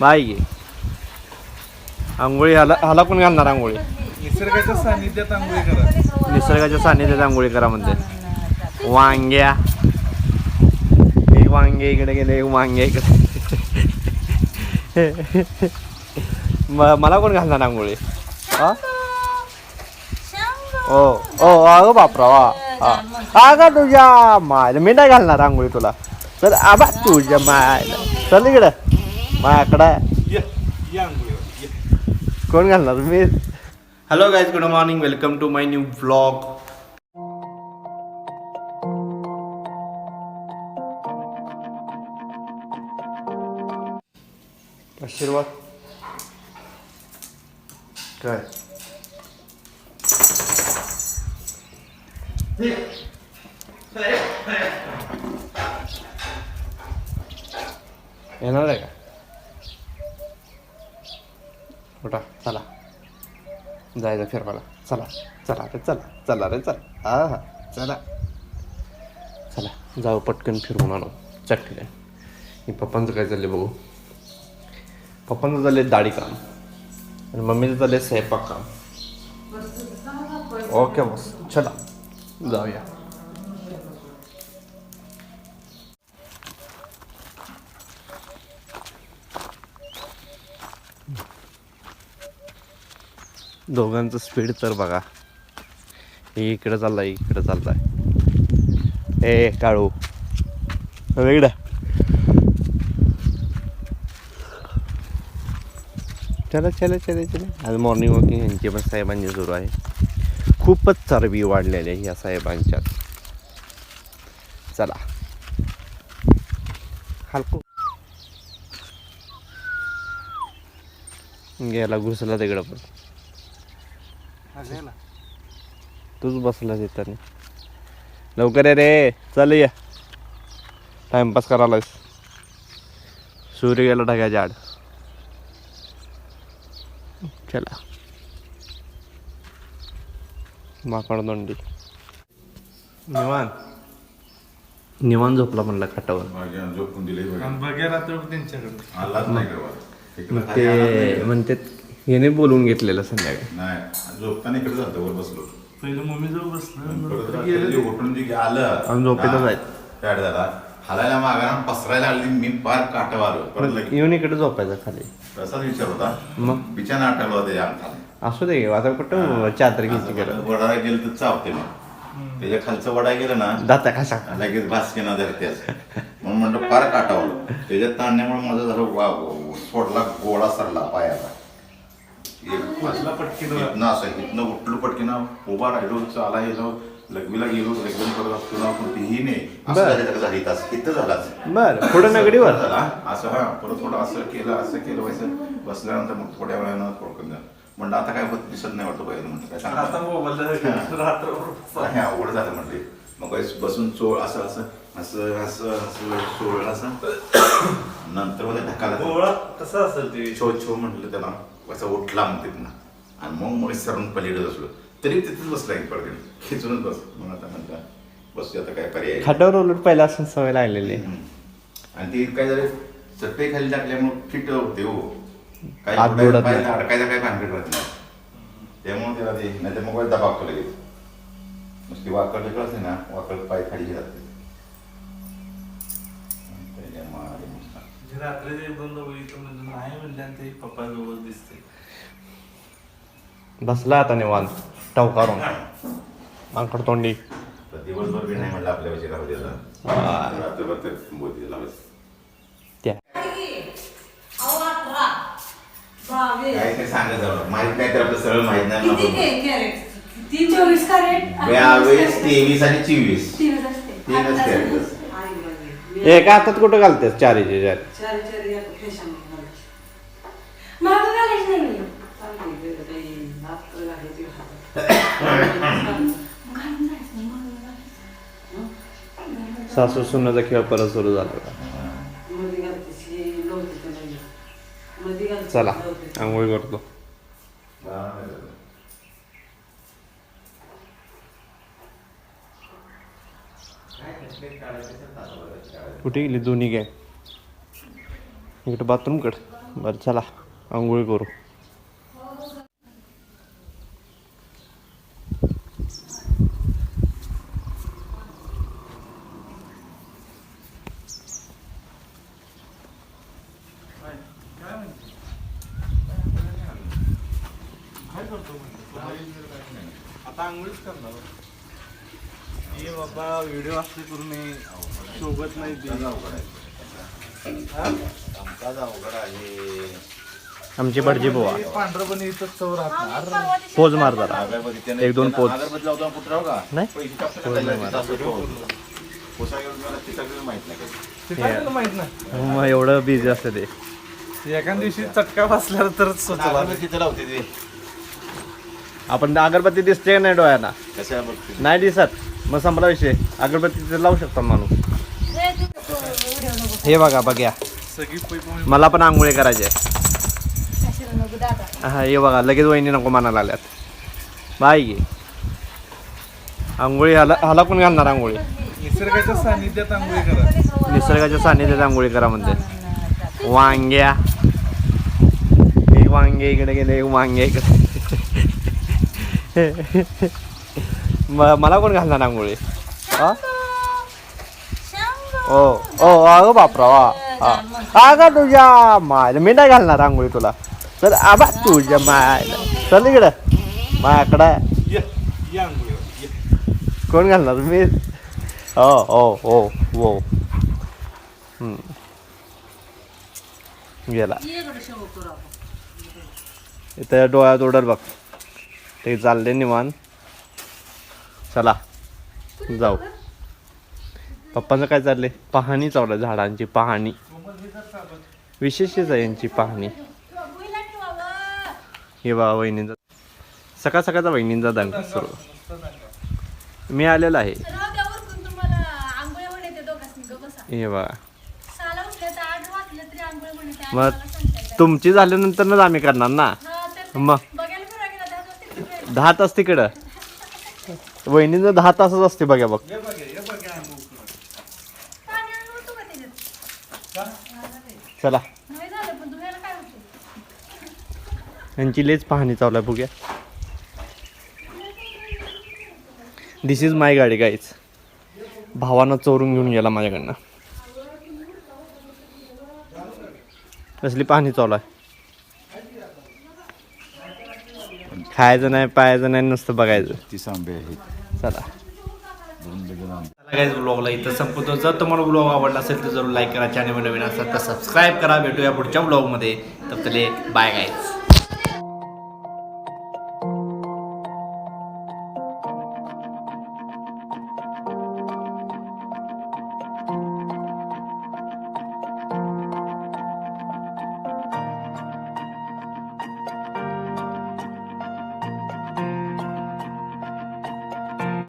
Bye गे आंघोळी हाला हाला कोण घालणार आंघोळी? निसर्गाच्या सानिध्यात आंघोळी करा. निसर्गाच्या सान्निध्यात आंघोळी करा म्हणते. वांग्या. एक वांगे इकडे गेले एक वांगे इकडे. म- मला कोण घालणार आंघोळी? हा? ओ ओ अगं बापरा वा हा अगं तुझ्या मायला. मी नाही घालणार आंघोळी तुला. तर आबा तुझ्या मायला. चल इकडं. या. कोण घालणार मी? Hello guys good morning welcome to my new vlog आशीर्वाद. काय? येणार आहे का? उठा चला. जायचं फिरवायला. चला. चला रे चला. चला रे चला. हा हा. चला. चला. जाऊ पटकन फिरवून आणू. चटकन हे पप्पांचं काय चाललंय बघू. पप्पांचं चाललंय दाढी काम. आणि मम्मीचं चाललंय स्वयंपाक काम. ओके बस चला. जाऊया. दोघांचं स्पीड तर बघा. हे इकडं चाललाय इकडं चाललाय. ए काळू. वेगडा चला चला चला चला. आज मॉर्निंग वॉकिंग यांची पण साहेबांची सुरू आहे. खूपच चरबी वाढलेली आहे या साहेबांच्यात. चला. हलको. गेला घुसला तिकडं पण. तूच बसला तिथं. लवकर ये रे. चल ये. टाइमपास करायलास सूर्य गेला ढगाच्या आड. चला. माकड दोंडी. निवान निवान झोपला म्हणलं खाटावर. झोपून दिले बघा. त्यांच्याकडे. आलाच नाही. इकडं ते गं. याने बोलून घेतलेलं संध्याकाळी. नाही झोपताना इकडे जातो वर बसलो. पहिलं मम्मी जवळ बसलं परत नंतर रात्री गेलं. जे उठून जे आलं आणि झोपेतच आहेत. पॅड झाला. हालायला मागा पसरायला लागली मी पार काटव आलो. परत लगेच येऊन इकडे झोपायचं खाली. तसाच विचार होता. मग? बिचाना आठवलं होतं. असू दे आता कुठं चादर घ्यायची गरज. वडाला गेलं तर चावते मग त्याच्या खालचं वडा गेलं ना दाता कसा? लगेच भासके ना धरते असं. म्हणून म्हणलं फार काटावलं त्याच्यात ताणण्यामुळे माझं जरा वा- सोडला गोळा सरला पायाला. एक बसला पटकीनं. इथनं असं इथनं उठलो पटकीनं उभा राहिलो चाला गेलो लग्मीला गेलो लग्न करत असतो ना पण तेही नाही. असं बरं. झालं तर झालं इथं झालाच बर पुढं नगडीवर झाला असं हा परत थोडं असं केलं असं केलं वैसं बसल्यानंतर मग थोड्या वेळानं थोडं म्हणलं आता काय होत दिसत नाही वाटतं पाहिजे म्हणलं काय आता मोबाईल रात्रभर. हे अवघड झालं म्हटले मग काही बसून चोळ असं असं असं असं असं चोळ असं. नंतर मध्ये ढकाला कसा असेल ते? छो छो म्हटलं त्याला. असं उठला मग तिथनं. आणि मग मग सरून पलीकडे बसलो. तरी तिथेच बसला एक पडते खिचूनच बस मग आता म्हणता बस आता काय पर्याय खाटावर उलट पहिला असं सवय लागलेली. आणि ती काय झालं चटई खाली टाकल्यामुळे फिट होते हो. नाही. अडकायला काही भानगड राहत नाही. त्यामुळे त्याला ते नाही तर मग दबावतो लगेच. नुसती वाकड असते ना वाकड पाय खाली जाते त्याच्यामुळे आले मस्त. जे रात्री दोनदा बघितलं म्हणजे नाही म्हणले आणि ते पप्पा जवळ दिसते. बसला आता निवांत टवकारून अंकड तोंडी. तर दिवसभर बी नाही म्हणलं आपल्या विषयी राहू द्यायला. रात्रभर तर मोदी लावायचं त्या. काय ते सांगत जाऊ. माहीत नाही तर आपलं माहीत नाही म्हणून. चोवीस कॅरेट? यावेळेस तेवीस आणि चोवीस. तीनच असते. तीनच आता कॅरेट. असं- आई बाई. एका हातात कुठं घालतेस चारीचे चार चार चार या फॅशन घालायची. मागं घालायची नाही मी. चालते गं बाई, नाक तर घालायची घालायची. घालून जायचं, मागं घालायचं. सासू सुनाचा खेळ परत सुरू झाला मध्ये घालतेस, हे. मध्ये घालतेस, चला. आंघोळी करतो कुठे गेली दोन्ही काय इकडे बाथरूम कड. बरं चला आंघोळ करू. आता आंघोळीच करणार. ये बाबा व्हिडिओ असले करून सोबत नाही आमची भटजी बुवा. हे पांढरं पण इथं चव राहणार पोज मार जरा एक दोन का? नाही? तिथं माहीत मग एवढं बिझी असतं ते. एका दिवशी चटका बसल्यावर तरच सुचला अगरबत्ती तिथं लावते ते. आपण अगरबत्ती दिसते का नाही डोळ्यांना? कशा बघते? नाही दिसत. मग संपला विषय. अगरबत्ती तिथे लावू शकतो माणूस. हे बघा बघ्या. सगळी मला पण आंघोळी करायची आहे. हा हे बघा लगेच वहिनी नको म्हणायला आल्यात बाय गे. आंघोळी हाला हाला कोण घालणार आंघोळी. निसर्गाच्या सानिध्यात आंघोळी करा. निसर्गाच्या सान्निध्यात आंघोळी करा म्हणते. वांग्या. एक वांगे इकडे गेले एक वांगे इकडे. म- मला कोण घालणार आंघोळी? हा? ओ ओ अगं बापरा वा हा अगं तुझ्या मायला. मी नाही घालणार आंघोळी तुला. तर आबा तुझ्या मायला. चल इकडं. ये. कोण घालणार? मी. हो हो हो हो हम्म. गेला. इथं डोळ्यात ओढर बघ. ते चालले निवान चला. जाऊ. पप्पांचं काय चाललंय? पाहणी चावलं आहे झाडांची पाहणी. विशेषच आहे यांची पाहणी. हे बा वहिनींचा सकाळ सकाळचा वहिनींचा दंग सुरू. मी आलेला आहे. हे बा मग तुमची झाल्यानंतरच आम्ही करणार ना? मग दहा तास तिकडं. वहिनीचं दहा तासच असते बघा बघ ये बघ ये बघ ये आंघोळ करून. चला. यांची लेच पाहणी चालू आहे बघूया. दिस इज माय गाडी गाईच भावानं चोरून घेऊन गेला माझ्याकडनं. कसली पाहणी चालू आहे? खायचं नाही पायाचं नाही नुसतं बघायचं. आंबे आहेत. चला. गाईज ब्लॉगला इथं संपवतो. जर तुम्हाला ब्लॉग आवडला असेल तर जरूर लाईक करा. चॅनल नवीन असेल तर सबस्क्राईब करा. भेटूया पुढच्या ब्लॉगमध्ये तर चले बाय गाईज